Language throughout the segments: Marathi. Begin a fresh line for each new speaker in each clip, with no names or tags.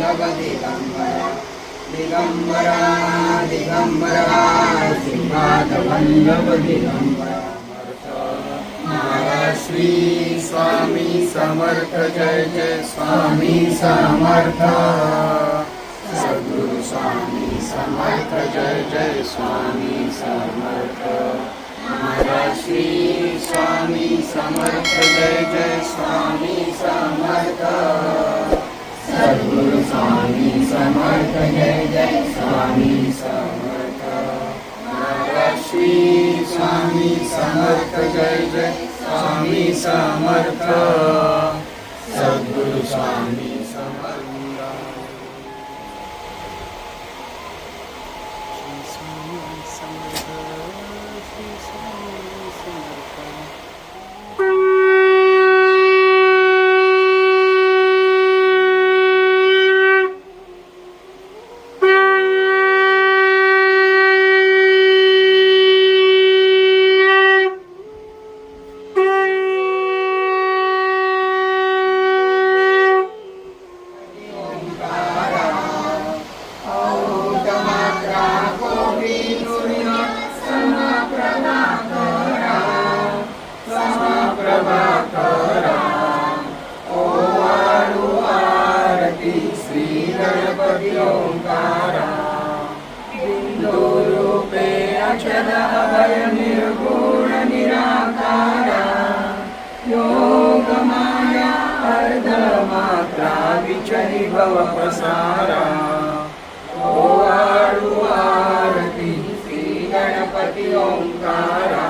दिगम्बरा दिगम्बरा दिगम्बरा दिगम्बरा श्री स्वामी समर्थ जय जय स्वामी समर्थ सद्गुरु स्वामी समर्थ जय जय स्वामी समर्थ महाराज श्री स्वामी समर्थ जय जय स्वामी समर्थ सद्गुरु स्वामी समर्थ। जय जय स्वामी समर्थ महालक्ष्मी स्वामी समर्थ जय जय स्वामी समर्थ सद्गुरु स्वामी श्री गणपती ओंकारा बिंदू रूपे अक्षर अभय निर्गुण निराकारा योग माया अर्ध मात्रा विचरी भव प्रसारा ओ आरती श्री ओंकारा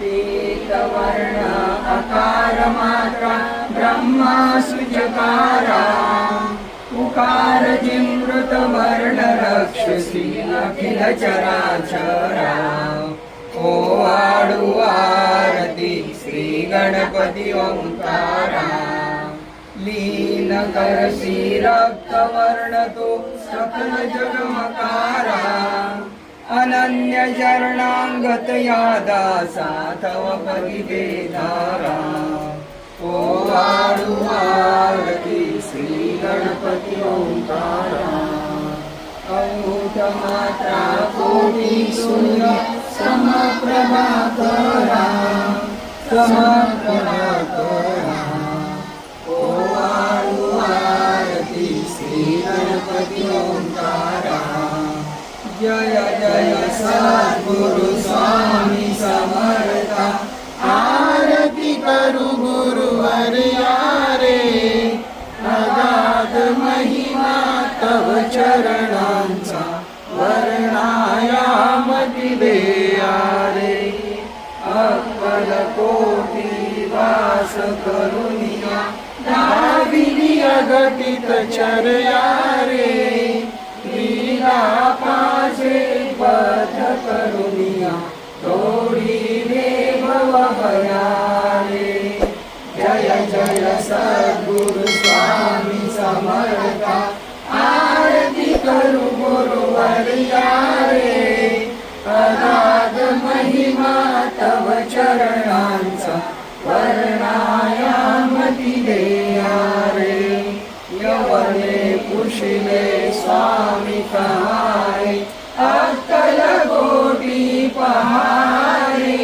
पीतवर्ण अकार मात्रा ब्रह्मा सुजकारा उकार जिमृत वर्ण रक्षसी अखिल चराचरा ओ आडू आरती श्री गणपती ओंकारा। लीन करसी रक्तवर्ण तो सकल जगमकारा अनन्य यादा सातव पदिते धारा ओ आडू आरती श्री गणपती ओंकारा अमृत कोटी सूर्य समप्रभा करा समप्रभा करा. श्री गणपती ओंकारा जय जय सद्गुरु स्वामी समर्थ आरती करू तव चरणांचा वर्णायामती देया रे अक्कल कोटी वास करुनिया दाविनी अगतित चर्या रे लीला पाजे पथ करुनिया तोडी देव रे जय जय सद्गुरु स्वामी समर्था आरती रे अनाद महिमा तव चरणांचा वर्णायामती देया रे यवने स्वामी कहाय अक्कल गोटी पहारे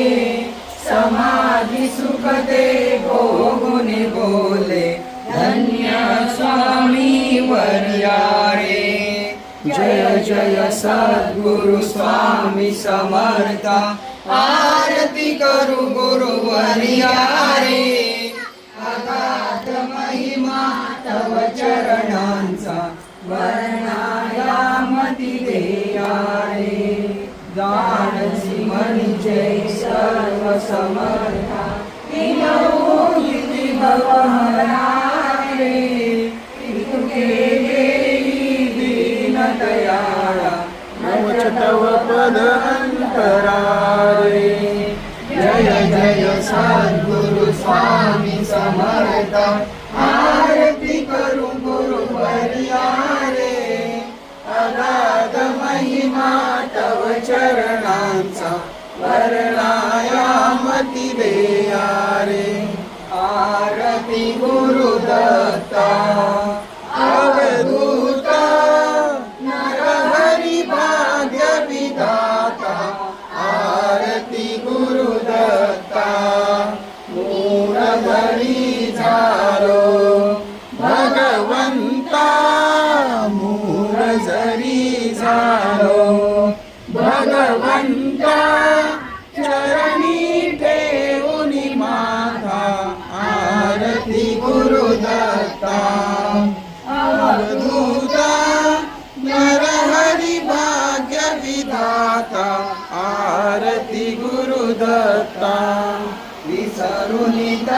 समाधी सुखते भोगुनी बोले धन्य स्वामी वर्या जय सद्गुरु स्वामी समर्था। आरती करू गुरु वर्यारे। अगाध महिमा तव चरणांचा वर्णायामती देयारे। जानसी म्हणजे सर्व समर्था विनोदिती पद अंतरारे। जय जय सद्गुरु स्वामी समर्थ। आरती करू गुरु रे अगाध महिमा तव चरणांचा वर्णायामती देया रे आरती
गुरुदा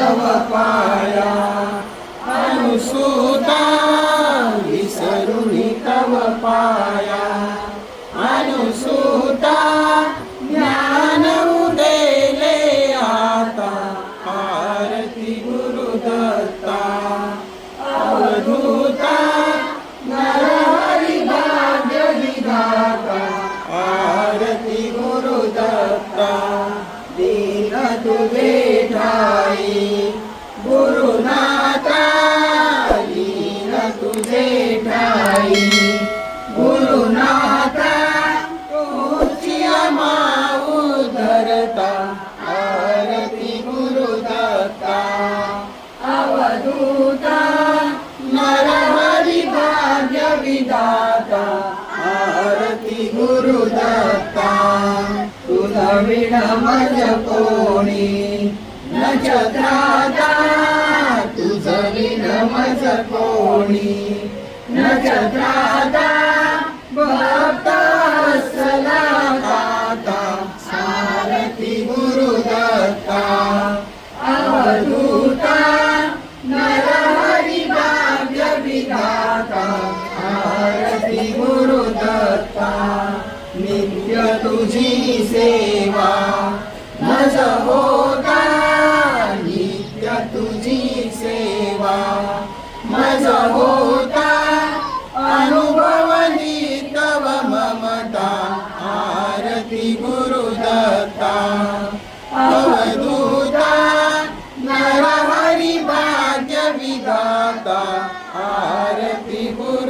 विसरुनी पाया. अनुसूता विसरुणी तव पाया. अवधूता नरहरी भाग्य विदाता आरती गुरुदत्ता तुझा विण मज कोणी नक्षत्राता. तुझ विण मज कोणी न भक्त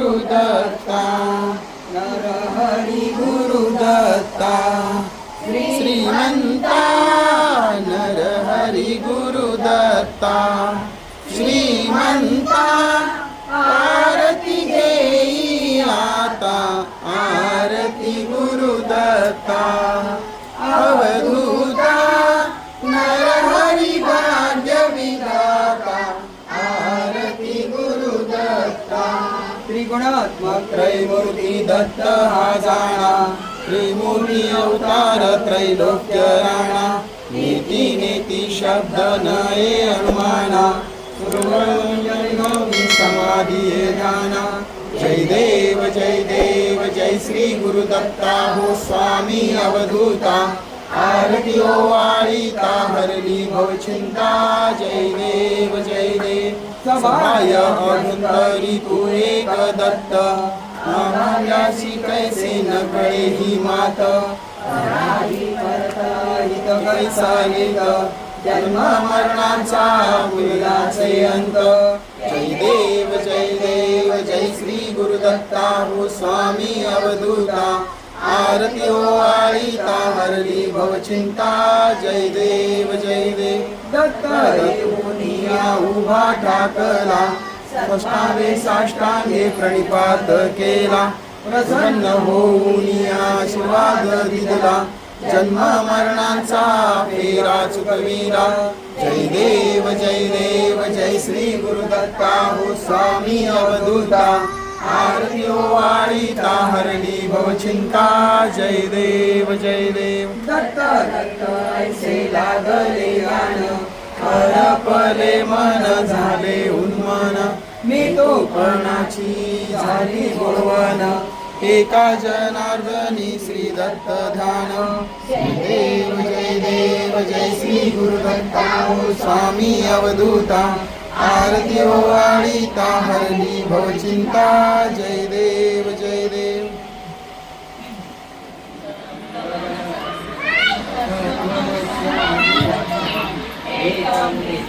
गुरुदत्ता। नरहरी गुरुदत्ता त्रिगुणात्मक त्रैमूर्ती दत्त हा जाणा त्रिमूर्ती अवतार त्रैलोक्य राणा नीती नीती शब्द नये अनुमाना गौरी समाधी ध्याना जय देव जय देव जय श्री गुरुदत्ता हो स्वामी अवधूता। आरती ओ वाळीता हरली भवचिंता जय देव जय देव सभाय अभंतरी तू एक दत्त आम्हाल्याशी कैसे न कळे ही मात कैसा येत जन्म मरणाचा मुलाचे अंत। जय देव जय देव जय श्री गुरुदत्ता हो स्वामी अवधूता। आरती ओ आळीता हरली भवचिंता जय देव जय देव. दत्त उभा ठाकला साष्टांगे साष्टांगे प्रणिपात केला. प्रसन्न होऊन आशीर्वाद दिला. जन्म मरणाचा फेरा चुकविला. जय देव जय देव जय श्री गुरुदत्ता. हो स्वामी अवधूता. आरती वाळीता हरली भवचिंता जय देव जय देव. दत्त दत्त ऐसे लागले गाण. हरपले मन झाले उन्मन. मी तो पणाची झाली गोडवन एका जनार्दनी श्री दत्त ध्यान देव जय देव जय श्री गुरुदत्ता हो स्वामी अवधूता. आरती ओ ताहरणी हरली भवचिंता जय देव जय देव Thank you.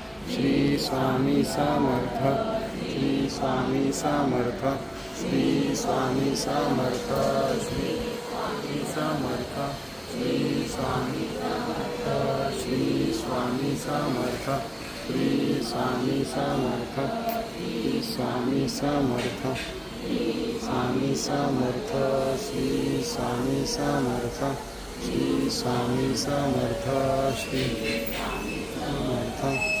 श्री स्वामी समर्थ श्री स्वामी समर्थ श्री स्वामी समर्थ श्री स्वामी समर्थ श्री स्वामी समर्थ श्री स्वामी समर्थ श्री स्वामी समर्थ श्री स्वामी समर्थ स्वामी समर्थ श्री स्वामी समर्थ श्री स्वामी समर्थ श्री समर्थ समर्थ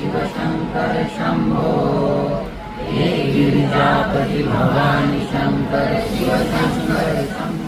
शिवशङ्कर शम्भो हे गिरिजापति शंकर
शङ्कर शिवशङ्कर शम्भो।